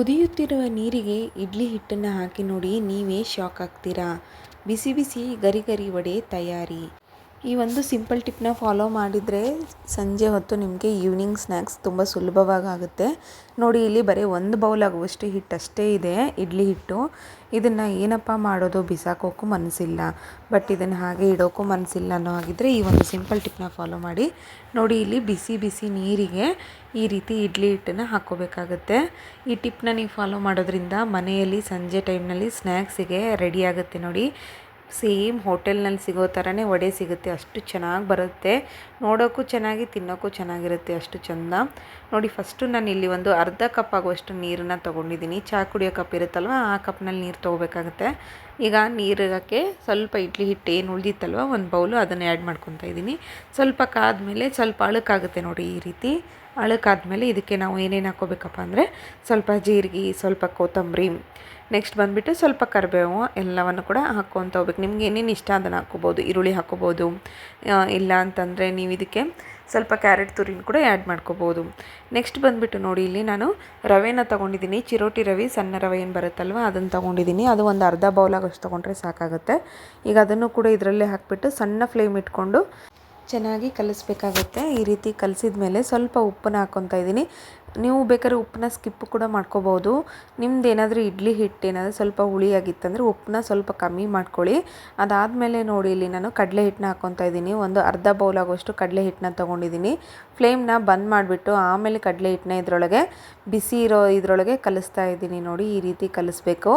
ಕುದಿಯುತ್ತಿರುವ ನೀರಿಗೆ ಇಡ್ಲಿ ಹಿಟ್ಟನ್ನು ಹಾಕಿ ನೋಡಿ ನೀವೇ ಶಾಕ್ ಆಗ್ತೀರಾ? ಬಿಸಿ ಬಿಸಿ ಗರಿ ಗರಿ ವಡೆ ತಯಾರಿ. ಈ ಒಂದು ಸಿಂಪಲ್ ಟಿಪ್ನ ಫಾಲೋ ಮಾಡಿದರೆ ಸಂಜೆ ಹೊತ್ತು ನಿಮಗೆ ಈವ್ನಿಂಗ್ ಸ್ನ್ಯಾಕ್ಸ್ ತುಂಬ ಸುಲಭವಾಗಿ ಆಗುತ್ತೆ ನೋಡಿ, ಇಲ್ಲಿ ಬರೀ ಒಂದು ಬೌಲ್ ಆಗುವಷ್ಟು ಹಿಟ್ಟು ಅಷ್ಟೇ ಇದೆ, ಇಡ್ಲಿ ಹಿಟ್ಟು. ಇದನ್ನು ಏನಪ್ಪ ಮಾಡೋದು? ಬಿಸಾಕೋಕ್ಕೂ ಮನಸ್ಸಿಲ್ಲ. ಬಟ್ ಇದನ್ನು ಹಾಗೆ ಇಡೋಕ್ಕೂ ಮನಸ್ಸಿಲ್ಲ ಅನ್ನೋ ಹಾಗಿದ್ರೆ ಈ ಒಂದು ಸಿಂಪಲ್ ಟಿಪ್ನ ಫಾಲೋ ಮಾಡಿ. ನೋಡಿ, ಇಲ್ಲಿ ಬಿಸಿ ಬಿಸಿ ನೀರಿಗೆ ಈ ರೀತಿ ಇಡ್ಲಿ ಹಿಟ್ಟನ್ನು ಹಾಕ್ಕೋಬೇಕಾಗತ್ತೆ. ಈ ಟಿಪ್ನ ನೀವು ಫಾಲೋ ಮಾಡೋದ್ರಿಂದ ಮನೆಯಲ್ಲಿ ಸಂಜೆ ಟೈಮ್ನಲ್ಲಿ ಸ್ನ್ಯಾಕ್ಸಿಗೆ ರೆಡಿ ಆಗುತ್ತೆ ನೋಡಿ. ಸೇಮ್ ಹೋಟೆಲ್ನಲ್ಲಿ ಸಿಗೋ ಥರನೇ ವಡೆ ಸಿಗುತ್ತೆ, ಅಷ್ಟು ಚೆನ್ನಾಗಿ ಬರುತ್ತೆ. ನೋಡೋಕ್ಕೂ ಚೆನ್ನಾಗಿ, ತಿನ್ನೋಕ್ಕೂ ಚೆನ್ನಾಗಿರುತ್ತೆ ಅಷ್ಟು ಚೆಂದ. ನೋಡಿ, ಫಸ್ಟು ನಾನು ಇಲ್ಲಿ ಒಂದು ಅರ್ಧ ಕಪ್ ಆಗುವಷ್ಟು ನೀರನ್ನು ತೊಗೊಂಡಿದ್ದೀನಿ. ಚಹಾ ಕುಡಿಯೋ ಕಪ್ ಇರುತ್ತಲ್ವ, ಆ ಕಪ್ನಲ್ಲಿ ನೀರು ತೊಗೋಬೇಕಾಗುತ್ತೆ. ಈಗ ನೀರಿಗೆ ಸ್ವಲ್ಪ ಇಡ್ಲಿ ಹಿಟ್ಟು ಏನು ಉಳಿದಿತ್ತಲ್ವ, ಒಂದು ಬೌಲು ಅದನ್ನು ಆ್ಯಡ್ ಮಾಡ್ಕೊತಾ ಇದ್ದೀನಿ. ಸ್ವಲ್ಪ ಕಾದಮೇಲೆ ಸ್ವಲ್ಪ ಅಳುಕಾಗುತ್ತೆ ನೋಡಿ ಈ ರೀತಿ. ಅಳುಕಾದ್ಮೇಲೆ ಇದಕ್ಕೆ ನಾವು ಏನೇನು ಹಾಕ್ಕೋಬೇಕಪ್ಪ ಅಂದರೆ ಸ್ವಲ್ಪ ಜೀರಿಗೆ, ಸ್ವಲ್ಪ ಕೊತ್ತಂಬರಿ ನೆಕ್ಸ್ಟ್ ಬಂದುಬಿಟ್ಟು ಸ್ವಲ್ಪ ಕರಿಬೇವು ಎಲ್ಲವನ್ನು ಕೂಡ ಹಾಕ್ಕೊತ ಹೋಗ್ಬೇಕು. ನಿಮ್ಗೆ ಏನೇನು ಇಷ್ಟ ಅದನ್ನು ಹಾಕ್ಕೋಬೋದು? ಈರುಳ್ಳಿ ಹಾಕ್ಕೋಬೋದು. ಇಲ್ಲ ಅಂತಂದರೆ ನೀವು ಇದಕ್ಕೆ ಸ್ವಲ್ಪ ಕ್ಯಾರೆಟ್ ತುರಿನ ಕೂಡ ಆ್ಯಡ್ ಮಾಡ್ಕೋಬೋದು. ನೆಕ್ಸ್ಟ್ ಬಂದುಬಿಟ್ಟು ನೋಡಿ, ಇಲ್ಲಿ ನಾನು ರವೆನ ತೊಗೊಂಡಿದ್ದೀನಿ. ಚಿರೋಟಿ ರವೆ, ಸಣ್ಣ ರವೆ ಏನು ಬರುತ್ತಲ್ವ, ಅದನ್ನು ತೊಗೊಂಡಿದ್ದೀನಿ. ಅದು ಒಂದು ಅರ್ಧ ಬೌಲಾಗಷ್ಟು ತೊಗೊಂಡ್ರೆ ಸಾಕಾಗುತ್ತೆ. ಈಗ ಅದನ್ನು ಕೂಡ ಇದರಲ್ಲೇ ಹಾಕಿಬಿಟ್ಟು ಸಣ್ಣ ಫ್ಲೇಮ್ ಇಟ್ಕೊಂಡು ಚೆನ್ನಾಗಿ ಕಲಿಸ್ಬೇಕಾಗುತ್ತೆ. ಈ ರೀತಿ ಕಲಿಸಿದ ಮೇಲೆ ಸ್ವಲ್ಪ ಉಪ್ಪನ್ನು ಹಾಕ್ಕೊತಾ ಇದ್ದೀನಿ. ನೀವು ಬೇಕಾದ್ರೆ ಉಪ್ಪನ್ನ ಸ್ಕಿಪ್ ಕೂಡ ಮಾಡ್ಕೋಬೋದು. ನಿಮ್ದು ಏನಾದರೂ ಇಡ್ಲಿ ಹಿಟ್ಟು ಏನಾದರೂ ಸ್ವಲ್ಪ ಹುಳಿಯಾಗಿತ್ತಂದರೆ ಉಪ್ಪನ್ನ ಸ್ವಲ್ಪ ಕಮ್ಮಿ ಮಾಡ್ಕೊಳ್ಳಿ. ಅದಾದಮೇಲೆ ನೋಡಿ, ಇಲ್ಲಿ ನಾನು ಕಡಲೆ ಹಿಟ್ಟನ್ನ ಹಾಕ್ಕೊತಾ ಇದ್ದೀನಿ. ಒಂದು ಅರ್ಧ ಬೌಲ್ ಆಗೋಷ್ಟು ಕಡಲೆ ಹಿಟ್ಟನ್ನ ತೊಗೊಂಡಿದ್ದೀನಿ. ಫ್ಲೇಮ್ನ ಬಂದ್ ಮಾಡಿಬಿಟ್ಟು ಆಮೇಲೆ ಕಡಲೆ ಹಿಟ್ಟನ್ನ ಇದರೊಳಗೆ ಬಿಸಿ ಇರೋ ಇದರೊಳಗೆ ಕಲಿಸ್ತಾ ಇದ್ದೀನಿ ನೋಡಿ, ಈ ರೀತಿ ಕಲಿಸ್ಬೇಕು.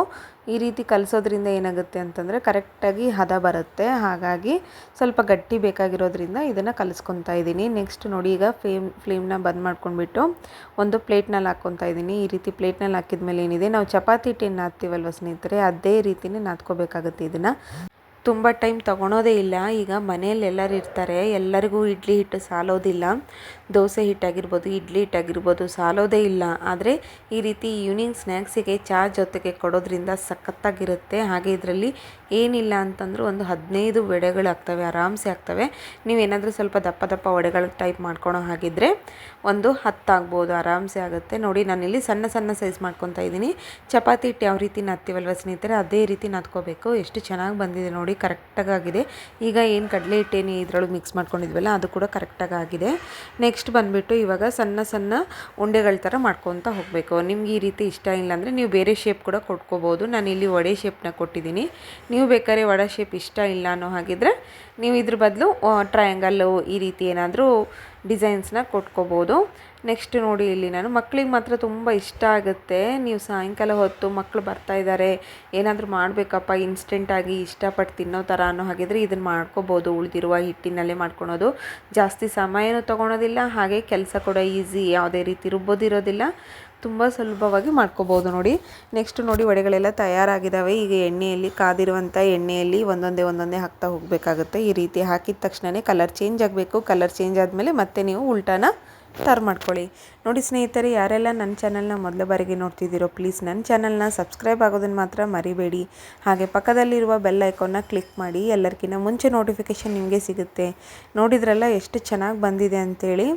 ಈ ರೀತಿ ಕಲಿಸೋದ್ರಿಂದ ಏನಾಗುತ್ತೆ ಅಂತಂದರೆ ಕರೆಕ್ಟಾಗಿ ಹದ ಬರುತ್ತೆ. ಹಾಗಾಗಿ ಸ್ವಲ್ಪ ಗಟ್ಟಿ ಬೇಕಾಗಿರೋದ್ರಿಂದ ಇದನ್ನು ಕಲಿಸ್ಕೊತಾ ಇದ್ದೀನಿ. ನೆಕ್ಸ್ಟ್ ನೋಡಿ ಈಗ ಫ್ಲೇಮ್ ಫ್ಲೇಮ್ನ ಬಂದ್ ಮಾಡ್ಕೊಂಡ್ಬಿಟ್ಟು ಒಂದು ಪ್ಲೇಟ್ನಲ್ಲಿ ಹಾಕ್ಕೊತಾ ಇದ್ದೀನಿ. ಈ ರೀತಿ ಪ್ಲೇಟ್ನಲ್ಲಿ ಹಾಕಿದ ಮೇಲೆ ಏನಿದೆ? ನಾವು ಚಪಾತಿ ಟಿನ್ ಹಾಕ್ತೀವಲ್ವ ಸ್ನೇಹಿತರೆ? ಅದೇ ರೀತಿಯೇ ನಾದ್ಕೋಬೇಕಾಗುತ್ತೆ ಇದನ್ನು. ತುಂಬ ಟೈಮ್ ತೊಗೊಳೋದೇ ಇಲ್ಲ. ಈಗ ಮನೆಯಲ್ಲಿ ಎಲ್ಲರೂ ಇರ್ತಾರೆ. ಎಲ್ಲರಿಗೂ ಇಡ್ಲಿ ಹಿಟ್ಟು ಸಾಲೋದಿಲ್ಲ. ದೋಸೆ ಹಿಟ್ಟಾಗಿರ್ಬೋದು, ಇಡ್ಲಿ ಹಿಟ್ಟಾಗಿರ್ಬೋದು ಸಾಲೋದೇ ಇಲ್ಲ. ಆದರೆ ಈ ರೀತಿ ಈವ್ನಿಂಗ್ ಸ್ನ್ಯಾಕ್ಸಿಗೆ ಚಹಾ ಜೊತೆಗೆ ಕೊಡೋದ್ರಿಂದ ಸಖತ್ತಾಗಿರುತ್ತೆ. ಹಾಗೆ ಇದರಲ್ಲಿ ಏನಿಲ್ಲ ಅಂತಂದರೂ ಒಂದು ಹದಿನೈದು ವಡೆಗಳು ಆಗ್ತವೆ ಆರಾಮ್ಸೆ ಆಗ್ತವೆ. ನೀವೇನಾದರೂ ಸ್ವಲ್ಪ ದಪ್ಪ ದಪ್ಪ ವಡೆಗಳ ಟೈಪ್ ಮಾಡ್ಕೊಳೋ ಹಾಗಿದ್ರೆ ಒಂದು ಹತ್ತಾಗ್ಬೋದು, ಆರಾಮ್ಸೆ ಆಗುತ್ತೆ. ನೋಡಿ, ನಾನಿಲ್ಲಿ ಸಣ್ಣ ಸಣ್ಣ ಸೈಜ್ ಮಾಡ್ಕೊತಾ ಇದ್ದೀನಿ. ಚಪಾತಿ ಹಿಟ್ಟು ಯಾವ ರೀತಿ ನತ್ತಿವಲ್ವ ಸ್ನೇಹಿತರೆ, ಅದೇ ರೀತಿ ನತ್ಕೋಬೇಕು ಎಷ್ಟು ಚೆನ್ನಾಗಿ ಬಂದಿದೆ ನೋಡಿ. ನೋಡಿ ಕರೆಕ್ಟಾಗಿ ಆಗಿದೆ ಈಗ ಏನು ಕಡಲೆ ಹಿಟ್ಟೇನು ಇದ್ರೊಳಗೆ ಮಿಕ್ಸ್ ಮಾಡ್ಕೊಂಡಿದ್ವಲ್ಲ, ಅದು ಕೂಡ ಕರೆಕ್ಟಾಗಿ ಆಗಿದೆ ನೆಕ್ಸ್ಟ್ ಬಂದುಬಿಟ್ಟು ಇವಾಗ ಸಣ್ಣ ಸಣ್ಣ ಉಂಡೆಗಳ ಥರ ಮಾಡ್ಕೊತ ಹೋಗಬೇಕು. ನಿಮ್ಗೆ ಈ ರೀತಿ ಇಷ್ಟ ಇಲ್ಲ ಅಂದರೆ ನೀವು ಬೇರೆ ಶೇಪ್ ಕೂಡ ಕೊಟ್ಕೋಬೋದು. ನಾನು ಇಲ್ಲಿ ವಡೆ ಶೇಪ್ನ ಕೊಟ್ಟಿದ್ದೀನಿ. ನೀವು ಬೇಕಾದ್ರೆ ವಡೆ ಶೇಪ್ ಇಷ್ಟ ಇಲ್ಲ ಅನ್ನೋ ಹಾಗಿದ್ರೆ, ನೀವು ಇದ್ರ ಬದಲು ಟ್ರಯಾಂಗಲ್ಲು ಈ ರೀತಿ ಏನಾದರೂ ಡಿಸೈನ್ಸ್ನ ಕೊಟ್ಕೋಬೋದು. ನೆಕ್ಸ್ಟ್ ನೋಡಿ ಇಲ್ಲಿ ನಾನು ಮಕ್ಕಳಿಗೆ ಮಾತ್ರ ತುಂಬ ಇಷ್ಟ ಆಗುತ್ತೆ. ನೀವು ಸಾಯಂಕಾಲ ಹೊತ್ತು ಮಕ್ಕಳು ಬರ್ತಾ ಇದ್ದಾರೆ. ಏನಾದರೂ ಮಾಡಬೇಕಪ್ಪ ಇನ್ಸ್ಟೆಂಟಾಗಿ ಇಷ್ಟಪಟ್ಟು ತಿನ್ನೋ ಥರ ಅನ್ನೋ ಹಾಗಿದ್ರೆ ಇದನ್ನು ಮಾಡ್ಕೋಬೋದು. ಉಳಿದಿರುವ ಹಿಟ್ಟಿನಲ್ಲೇ ಮಾಡ್ಕೊಳೋದು. ಜಾಸ್ತಿ ಸಮಯನೂ ತೊಗೊಳೋದಿಲ್ಲ, ಹಾಗೆ ಕೆಲಸ ಕೂಡ ಈಸಿ ಯಾವುದೇ ರೀತಿ ರುಬ್ಬೋದಿರೋದಿಲ್ಲ. ತುಂಬ ಸುಲಭವಾಗಿ ಮಾಡ್ಕೋಬೋದು ನೋಡಿ. ನೆಕ್ಸ್ಟ್ ನೋಡಿ ವಡೆಗಳೆಲ್ಲ ತಯಾರಾಗಿದ್ದಾವೆ ಈಗ ಎಣ್ಣೆಯಲ್ಲಿ ಕಾದಿರುವಂಥ ಎಣ್ಣೆಯಲ್ಲಿ ಒಂದೊಂದೇ ಒಂದೊಂದೇ ಹಾಕ್ತಾ ಹೋಗಬೇಕಾಗುತ್ತೆ. ಈ ರೀತಿ ಹಾಕಿದ ತಕ್ಷಣವೇ ಕಲರ್ ಚೇಂಜ್ ಆಗಬೇಕು. ಕಲರ್ ಚೇಂಜ್ ಆದಮೇಲೆ ಮತ್ತೆ ನೀವು ಉಲ್ಟಾನ ಸರ್ವ್ ಮಾಡ್ಕೊಳ್ಳಿ. ನೋಡಿ ಸ್ನೇಹಿತರೆ, ಯಾರೆಲ್ಲ ನನ್ನ ಚಾನಲ್ನ ಮೊದಲ ಬಾರಿಗೆ ನೋಡ್ತಿದ್ದೀರೋ ಪ್ಲೀಸ್ ನನ್ನ ಚಾನಲ್ನ ಸಬ್ಸ್ಕ್ರೈಬ್ ಆಗೋದನ್ನು ಮಾತ್ರ ಮರಿಬೇಡಿ. ಹಾಗೆ ಪಕ್ಕದಲ್ಲಿರುವ ಬೆಲ್ ಐಕಾನ್ನ ಕ್ಲಿಕ್ ಮಾಡಿ. ಎಲ್ಲರಿಗಿಂತ ಮುಂಚೆ ನೋಟಿಫಿಕೇಷನ್ ನಿಮಗೆ ಸಿಗುತ್ತೆ. ನೋಡಿದ್ರಲ್ಲ ಎಷ್ಟು ಚೆನ್ನಾಗಿ ಬಂದಿದೆ ಅಂಥೇಳಿ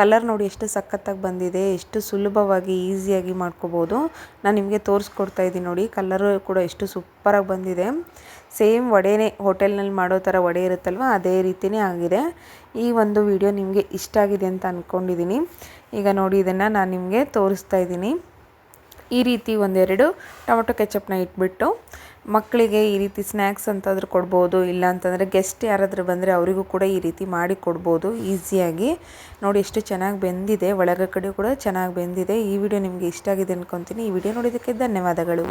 ಕಲರ್ ನೋಡಿ ಎಷ್ಟು ಸಖತ್ತಾಗಿ ಬಂದಿದೆ, ಎಷ್ಟು ಸುಲಭವಾಗಿ, ಈಸಿಯಾಗಿ ಮಾಡ್ಕೋಬೋದು. ನಾನು ನಿಮಗೆ ತೋರಿಸ್ಕೊಡ್ತಾ ಇದ್ದೀನಿ ನೋಡಿ, ಕಲರು ಕೂಡ ಎಷ್ಟು ಸೂಪರಾಗಿ ಬಂದಿದೆ. ಸೇಮ್ ವಡೆನೇ ಹೋಟೆಲ್ನಲ್ಲಿ ಮಾಡೋ ಥರ ವಡೆ ಇರುತ್ತಲ್ವ, ಅದೇ ರೀತಿಯೇ ಆಗಿದೆ. ಈ ಒಂದು ವಿಡಿಯೋ ನಿಮಗೆ ಇಷ್ಟ ಆಗಿದೆ ಅಂತ ಅಂದ್ಕೊಂಡಿದ್ದೀನಿ ಈಗ ನೋಡಿ, ಇದನ್ನು ನಾನು ನಿಮಗೆ ತೋರಿಸ್ತಾ ಇದ್ದೀನಿ. ಈ ರೀತಿ ಒಂದೆರಡು ಟೊಮೊಟೊ ಕೆಚಪ್ನ ಇಟ್ಬಿಟ್ಟು ಮಕ್ಕಳಿಗೆ ಈ ರೀತಿ ಸ್ನ್ಯಾಕ್ಸ್ ಅಂತಾದರೂ ಕೊಡ್ಬೋದು, ಇಲ್ಲ ಅಂತಂದರೆ ಗೆಸ್ಟ್ ಯಾರಾದರೂ ಬಂದರೆ ಅವರಿಗೂ ಕೂಡ ಈ ರೀತಿ ಮಾಡಿ ಕೊಡ್ಬೋದು, ಈಸಿಯಾಗಿ. ನೋಡಿ ಎಷ್ಟು ಚೆನ್ನಾಗಿ ಬೆಂದಿದೆ ಒಳಗ ಕಡೆ ಕೂಡ ಚೆನ್ನಾಗಿ ಬೆಂದಿದೆ. ಈ ವಿಡಿಯೋ ನಿಮಗೆ ಇಷ್ಟ ಆಗಿದೆ ಅಂದ್ಕೊತೀನಿ ಈ ವಿಡಿಯೋ ನೋಡಿದ್ದಕ್ಕೆ ಧನ್ಯವಾದಗಳು.